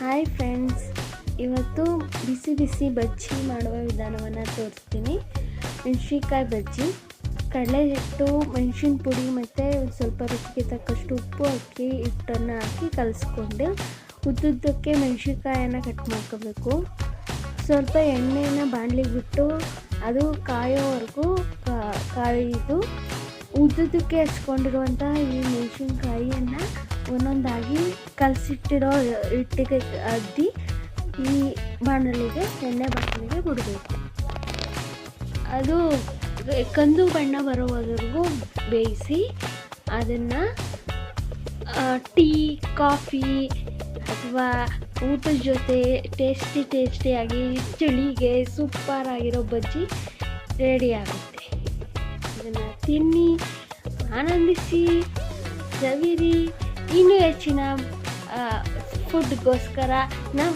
Hi friends ಇವತ್ತು ಬಿಸಿ ಬಿಸಿ ಬಜ್ಜಿ ಮಾಡುವ ವಿಧಾನವನ್ನು ತೋರಿಸ್ತೀನಿ. ಮೆಣಸಿನ್ಕಾಯಿ ಬಜ್ಜಿ ಕಡಲೆ ಹಿಟ್ಟು ಮೆಣಸಿನ ಪುಡಿ ಮತ್ತು ಒಂದು ಸ್ವಲ್ಪ ರುಚಿಗೆ ತಕ್ಕಷ್ಟು ಉಪ್ಪು ಅಕ್ಕಿ, ಹಿಟ್ಟನ್ನು ಹಾಕಿ ಕಲಿಸ್ಕೊಂಡು ಉದ್ದುದ್ದಕ್ಕೆ ಮೆಣಸಿನ್ಕಾಯನ್ನು ಕಟ್ ಮಾಡ್ಕೋಬೇಕು. ಸ್ವಲ್ಪ ಎಣ್ಣೆಯನ್ನು ಬಾಣಲಿಗೆ ಬಿಟ್ಟು ಅದು ಕಾಯೋವರೆಗೂ ಕಾಯಿದು ಉದ್ದುದ್ದಕ್ಕೆ ಹಚ್ಕೊಂಡಿರುವಂಥ ಈ ಮೆಣಸಿನ್ಕಾಯಿಯನ್ನು ಒಂದೊಂದಾಗಿ ಕಲಸಿಟ್ಟಿರೋ ಹಿಟ್ಟಿಗೆ ಅದ್ದಿ ಈ ಬಾಣಲಿಗೆ ಎಣ್ಣೆ ಬಾಣಲಿಗೆ ಬಿಡಬೇಕು ಅದು ಕಂದು ಬಣ್ಣ ಬರೋವರೆಗೂ ಬೇಯಿಸಿ ಅದನ್ನು ಟೀ, ಕಾಫಿ ಅಥವಾ ಊಟದ ಜೊತೆ ಟೇಸ್ಟಿ ಟೇಸ್ಟಿಯಾಗಿ ಚಳಿಗೆ ಸೂಪರ್ ಆಗಿರೋ ಬಜ್ಜಿ ರೆಡಿ ಆಗುತ್ತೆ. ಅದನ್ನು ತಿನ್ನಿ, ಆನಂದಿಸಿ, ಸವಿರಿ. ಇನ್ನೂ ಹೆಚ್ಚಿನ ಫುಡ್ಗೋಸ್ಕರ ನಮ್ಮ